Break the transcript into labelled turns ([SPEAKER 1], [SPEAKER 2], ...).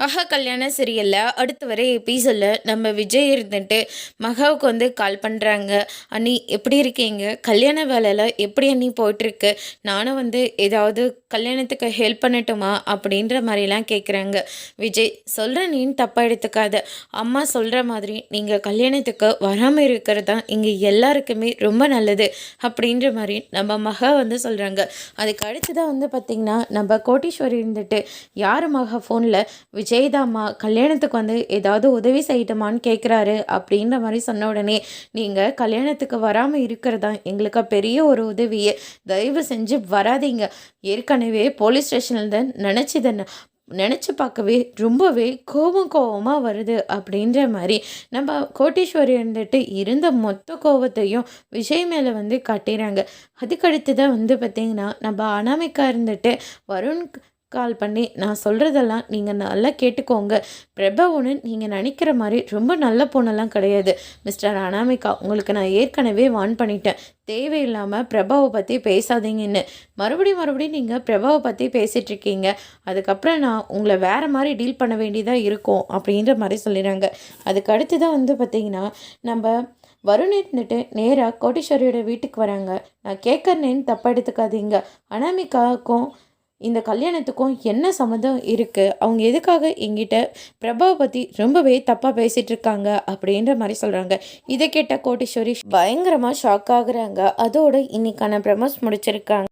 [SPEAKER 1] ஆஹா கல்யாண சீரியலில் அடுத்து வர எபிசோடில் நம்ம விஜய் இருந்துட்டு மகாவுக்கு வந்து கால் பண்ணுறாங்க அண்ணி எப்படி இருக்கீங்க? கல்யாண வேலையில் எப்படி அண்ணி போயிட்டுருக்கு நானும் வந்து ஏதாவது கல்யாணத்துக்கு ஹெல்ப் பண்ணட்டுமா அப்படின்ற மாதிரிலாம் கேட்குறாங்க விஜய் சொல்கிற நீன்னு தப்பாக எடுத்துக்காத. அம்மா சொல்கிற மாதிரி நீங்கள் கல்யாணத்துக்கு வராமல் இருக்கிறது தான் இங்கே எல்லாருக்குமே ரொம்ப நல்லது அப்படின்ற மாதிரி நம்ம மகா வந்து சொல்கிறாங்க அதுக்கு அடுத்து தான் வந்து பார்த்திங்கன்னா நம்ம கோட்டீஸ்வரி இருந்துட்டு யார் மகா ஃபோனில் விஜய்தாம்மா கல்யாணத்துக்கு வந்து ஏதாவது உதவி செய்யட்டுமான்னு கேட்குறாரு அப்படின்ற மாதிரி சொன்ன உடனே நீங்கள் கல்யாணத்துக்கு வராமல் இருக்கிறதா எங்களுக்கு பெரிய ஒரு உதவியை. தயவு செஞ்சு வராதீங்க. ஏற்கனவே போலீஸ் ஸ்டேஷனில் தான் நினச்சிதை நினச்சி பார்க்கவே ரொம்பவே கோபம் கோபமாக வருது அப்படின்ற மாதிரி நம்ம கோட்டீஸ்வரி வந்துட்டு இருந்த மொத்த கோபத்தையும் விஜய் மேலே வந்து காட்டிடுறாங்க அதுக்கடுத்து தான் வந்து பார்த்திங்கன்னா நம்ம அனாமிக்கா இருந்துட்டு வருண் கால் பண்ணி நான் சொல்கிறதெல்லாம் நீங்கள் நல்லா கேட்டுக்கோங்க. பிரபவுன்னு நீங்கள் நினைக்கிற மாதிரி ரொம்ப நல்ல பொண்ணெல்லாம் கிடையாது. மிஸ்டர் அனாமிகா உங்களுக்கு நான் ஏற்கனவே வான் பண்ணிட்டேன். தேவையில்லாமல் பிரபாவை பற்றி பேசாதீங்கன்னு. மறுபடியும் மறுபடியும் நீங்கள் பிரபாவை பற்றி பேசிகிட்ருக்கீங்க அதுக்கப்புறம் நான் உங்களை வேறு மாதிரி டீல் பண்ண வேண்டியதாக இருக்கும் அப்படின்ற மாதிரி சொல்லிடுறாங்க. அதுக்கு அடுத்து தான் வந்து பார்த்திங்கன்னா நம்ம வருண் இருந்துட்டு நேராக கோட்டீஸ்வரியோட வீட்டுக்கு வராங்க. நான் கேட்குறேன்னு தப்பாக எடுத்துக்காதீங்க. அனாமிகாவுக்கும் இந்த கல்யாணத்துக்கும் என்ன சம்மந்தம் இருக்குது அவங்க எதுக்காக எங்கிட்ட பிரபாவை பற்றி ரொம்பவே தப்பாக பேசிகிட்டு இருக்காங்க அப்படின்ற மாதிரி சொல்கிறாங்க இதை கேட்ட கோட்டீஸ்வரி பயங்கரமாக ஷாக் ஆகுறாங்க. அதோட இன்னைக்கான ப்ரமோஸ் முடிச்சிருக்காங்க.